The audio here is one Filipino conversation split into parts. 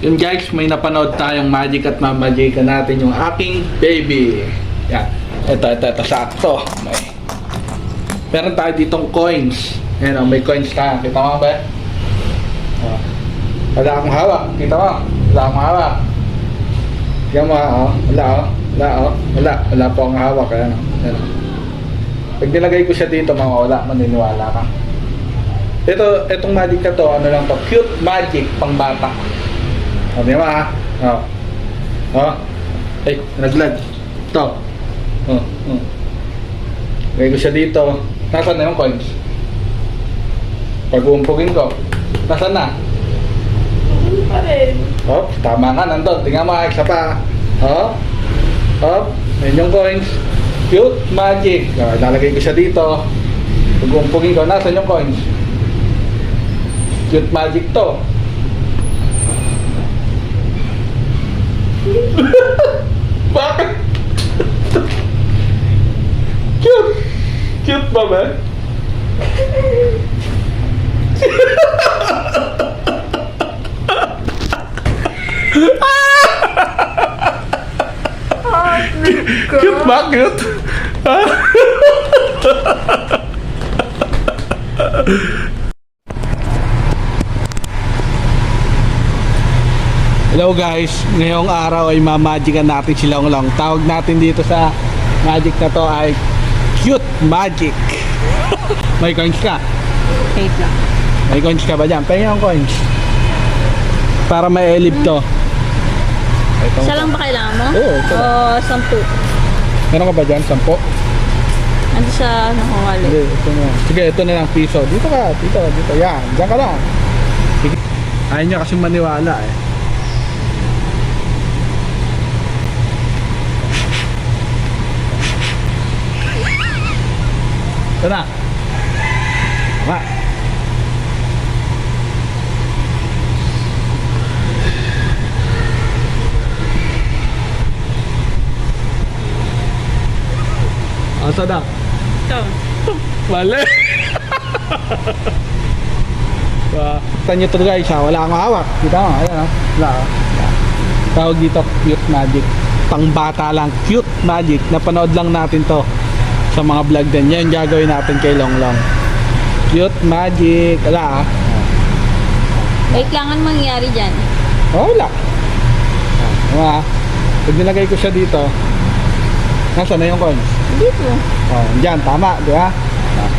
Yun guys, may napanood tayong magic at mamagikan natin yung aking baby. Yan. Ito, ito, ito, sakto. May. Meron tayo ditong coins. Ayan o, may coins tayo. Kita mo ba? Oh. Wala akong hawak. Kita mo? Wala akong hawak. Yan mo, oh. Wala, oh. Wala, oh. Wala. Wala po akong hawak. Ayan, oh. Ayan, oh. Pag nilagay ko siya dito, mawawala. Maniniwala ka. Ito, itong magic na to, ano lang to, cute magic pang bata. O, di ba? O. O. Ay, naglag. Ito. O, o. Lagay ko siya dito. Nasaan na yung coins? Pag uumpugin ko. Nasaan na? Hindi pa rin. Oh, tama ka, nandun. Tingnan mo, isa pa. Oh, ayun yung coins. Cute magic. Lalagay ko siya dito. Pag uumpugin ko, nasaan yung coins? Cute magic to. Bakit? Cute. Cute ba ba? Cute ba? Cute? Hello guys, ngayong araw ay mamagican natin si Long Long. Tawag natin dito sa magic na to ay Cute Magic. May coins ka? Wait lang. May coins ka ba dyan? Pengen yung coins. Para may elib to. Ito. Isa lang ba kailangan mo? Oo, ito O, sampu. Meron ka ba dyan? Sampo? Ando sa ano ko Hindi, ito na. Sige, ito na lang piso. Dito ka, dito, dito. Yan, dyan ka lang. Sige. Ayaw niya kasi maniwala eh. Ito na. Tama. Asa na? Ito. Mali. Ba, kita nyo to guys ha, wala akong hawak. Kita mo, ayan ha. Wala. Tawag dito, cute magic. Pang bata lang, cute magic. Napanood lang natin to sa mga vlog din. Yan gagawin natin kay Long Long. Cute magic. Wala ha. Wait lang ang mangyari dyan. Oh, wala. Diba? Pag nilagay ko siya dito, nasa na yung coins? Dito. Oh, dyan, tama, di ba? Ah.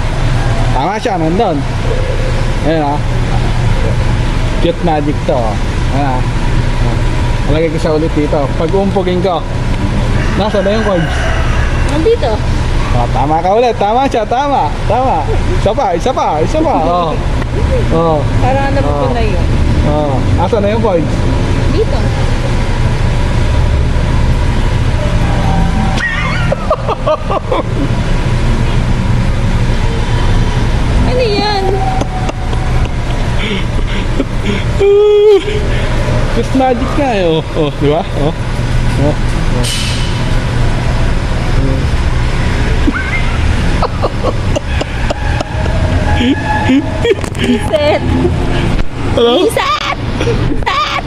Tama siya, nandun. Ayan ah. Cute magic to. Ayan ah. Ah. Nalagay ko siya ulit dito. Pag umpugin ko, nasa na yung coins? Nandito. Oh, tama ka ulit. Tama siya, tama. Tama. Isa pa, isa pa, isa pa. Oh. Oh. Parang ano Oo. ko na yun. Oh. Nasa na yung coins? Dito. ano yan? Cute magic nga eh. Oh, oh di ba? Oh. Oh. oh. เสร็จ Hello? แซดตซด